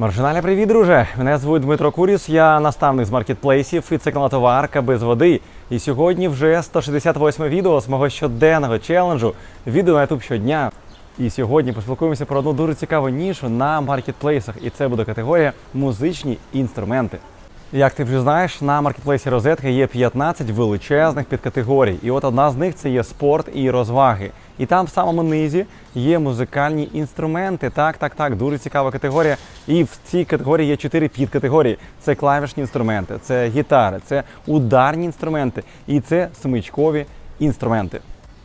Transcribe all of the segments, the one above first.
Маржинальний привіт, друже! Мене звуть Дмитро Куріс, я наставник з маркетплейсів і це товарка без води. І сьогодні вже 168 відео з мого щоденного челенджу. Відео на YouTube щодня. І сьогодні поспілкуємося про одну дуже цікаву нішу на маркетплейсах, і це буде категорія музичні інструменти. Як ти вже знаєш, на маркетплейсі розетка є 15 величезних підкатегорій. І от одна з них це є спорт і розваги. І там в самому низі є музикальні інструменти. Так, так, так, дуже цікава категорія. І в цій категорії є чотири підкатегорії: це клавішні інструменти, це гітари, це ударні інструменти і це смичкові інструменти.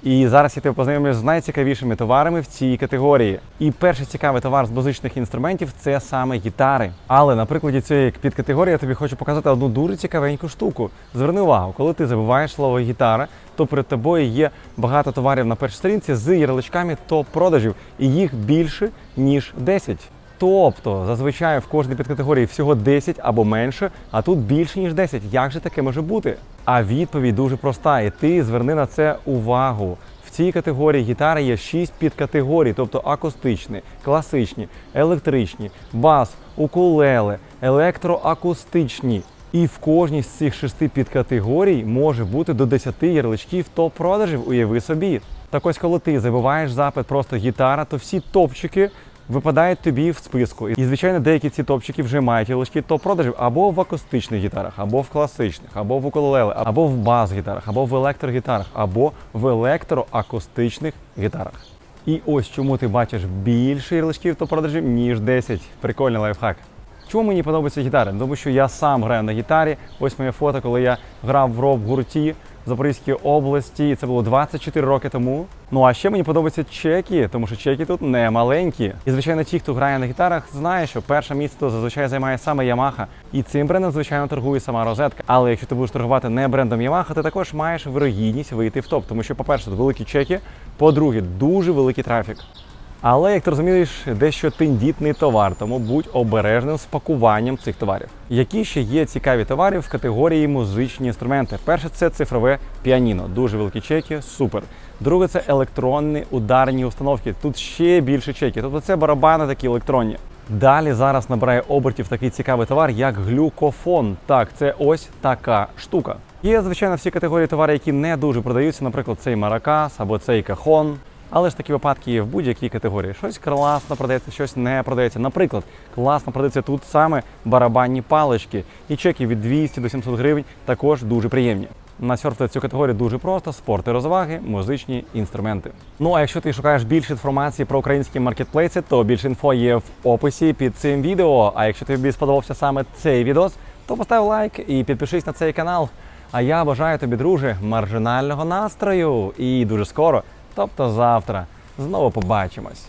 І зараз я тебе познайомлю з найцікавішими товарами в цій категорії. І перший цікавий товар з музичних інструментів це саме гітари. Але на прикладі цієї підкатегорії я тобі хочу показати одну дуже цікавеньку штуку. Зверни увагу, коли ти забуваєш слово гітара, то перед тобою є багато товарів на першій сторінці з ярличками топ-продажів, і їх більше ніж 10. Тобто зазвичай в кожній підкатегорії всього 10 або менше, а тут більше ніж 10. Як же таке може бути? А відповідь дуже проста, і ти зверни на це увагу. В цій категорії гітари є 6 підкатегорій, тобто акустичні, класичні, електричні, бас, укулеле, електроакустичні. І в кожній з цих шести підкатегорій може бути до 10 ярличків топ-продажів. Уяви собі. Так ось, коли ти забиваєш запит просто гітара, то всі топчики випадають тобі в списку. І, звичайно, деякі ці топчики вже мають ярлички топ-продажів або в акустичних гітарах, або в класичних, або в укулеле, або в бас-гітарах, або в електрогітарах, або в електроакустичних гітарах. І ось чому ти бачиш більше ярличків топ-продажів, ніж 10. Прикольний лайфхак. Чому мені подобаються гітари? Тому що я сам граю на гітарі. Ось моє фото, коли я грав в рок-гурті в Запорізькій області, і це було 24 роки тому. Ну а ще мені подобаються чеки, тому що чеки тут не маленькі. І звичайно, ті, хто грає на гітарах, знає, що перше місце зазвичай займає саме Yamaha. І цим брендом, звичайно, торгує сама розетка. Але якщо ти будеш торгувати не брендом Yamaha, ти також маєш вирогідність вийти в топ, тому що, по-перше, тут великі чеки, по-друге, дуже великий трафік. Але як ти розумієш, дещо тендітний товар, тому будь обережним з пакуванням цих товарів. Які ще є цікаві товари в категорії музичні інструменти? Перше, це цифрове піаніно, дуже великі чеки, супер. Друге, це електронні ударні установки. Тут ще більше чеки. Тобто це барабани такі електронні. Далі зараз набирає обертів такий цікавий товар, як глюкофон. Так, це ось така штука. Є, звичайно, всі категорії товарів, які не дуже продаються, наприклад, цей маракас або цей кахон. Але ж такі випадки є в будь-якій категорії. Щось класно продається, щось не продається. Наприклад, класно продається тут саме барабанні палички. І чеки від 200 до 700 гривень також дуже приємні. Насерфити цю категорію дуже просто: спорт і розваги, музичні інструменти. Ну а якщо ти шукаєш більше інформації про українські маркетплейси, то більше інфо є в описі під цим відео. А якщо тобі сподобався саме цей відос, то постав лайк і підпишись на цей канал. А я бажаю тобі, друже, маржинального настрою і дуже скоро, тобто завтра, знову побачимось.